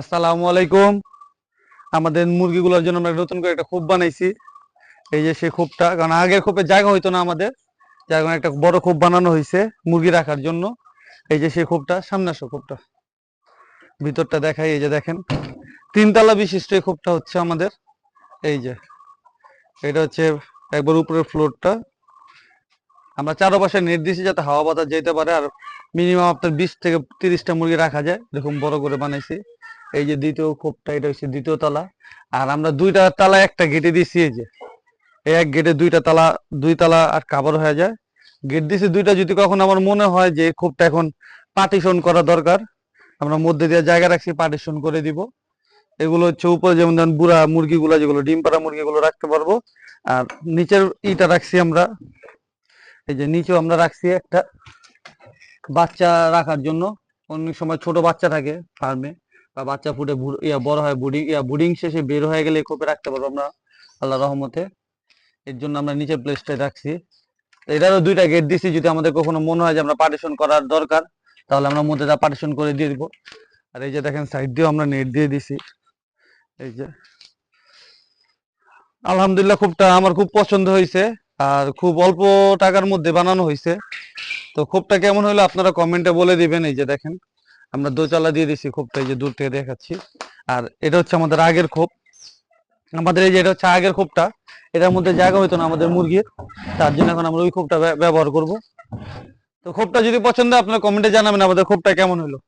আসসালামু আলাইকুম। আমাদের মুরগিগুলোর জন্য আমরা নতুন করে একটা খোপ বানাইছি। এই যে সেই খোপটা কারণ আগের খোপের জায়গা হইতো না আমাদের। যার কারণে একটা বড় খোপ বানানো হয়েছে মুরগি রাখার জন্য। এই যে সেই খোপটা সামনে আসো খোপটা ভিতরটা দেখাই, এই যে দেখেন। তিনতলা বিশিষ্ট এই খোপটা হচ্ছে আমাদের। এই যে, এটা হচ্ছে একবার উপরের ফ্লোরটা। আমরা চারপাশে দিয়েছি যাতে হাওয়া বাতাস যেতে পারে, আর মিনিমাম আপনার বিশ থেকে তিরিশটা মুরগি রাখা যায়, এরকম বড় করে বানাইছি। এই যে দ্বিতীয় খোপটা, এটা হচ্ছে দ্বিতীয় তলা। আর আমরা দুইটা তালা একটা গেটে দিছি এই যে। এক গেটে দুইটা তালা, দুই তালা আর কাভার হয়ে যায়। গেট দিছি দুইটা, যদি কখন আমার মনে হয় যে খোপটা এখন পার্টিশন করা দরকার, আমরা মধ্যে দিয়ে জায়গা রাখছি পার্টিশন করে দিব। এগুলো হচ্ছে উপরে যেমন ধরেন বুড়া মুরগিগুলো, যেগুলো ডিম পাড়া মুরগিগুলো রাখতে পারব। আর নিচের ইটা রাখছি আমরা। এই যে নিচেও আমরা রাখছি একটা বাচ্চা রাখার জন্য। অনেক সময় ছোট বাচ্চা থাকে ফার্মে বা বাচ্চা ফুটে ইয়া বড় হয়, বুডিং, ইয়া বুডিং শেষে বের হয়ে গেলে খোপে রাখতে পারব আমরা আল্লাহ রহমতে। এর জন্য আমরা নিচের প্লেসটাই রাখছি। এটারও দুইটা গেট দিছি, যদি আমাদের কখনো মনে হয় যে আমরা পার্টিশন করার দরকার, তাহলে আমরা মধ্যে তা পার্টিশন করে দিয়ে দিব। আর এই যে দেখেন সাইড দিয়েও আমরা নেট দিয়ে দিছি। এই যে। আলহামদুলিল্লাহ খুবটা আমার খুব পছন্দ হয়েছে, আর খুব অল্প টাকার মধ্যে বানানো হয়েছে। তো খোপটা কেমন হলো আপনারা কমেন্টে বলে দিবেন, এই যে দেখেন। আমরা দোচালা দিয়ে দিছি খোপটা, এই যে দূর থেকে দেখাচ্ছি। আর এটা হচ্ছে আমাদের আগের খোপ। আমাদের এই যে এটা হচ্ছে আগের খোপটা, এটার মধ্যে জায়গা হইতো না আমাদের মুরগির, তার জন্য এখন আমরা ওই খোপটা ব্যব- ব্যবহার করব। তো খোপটা যদি পছন্দ আপনারা কমেন্টে জানাবেন আমাদের খোপটা কেমন হলো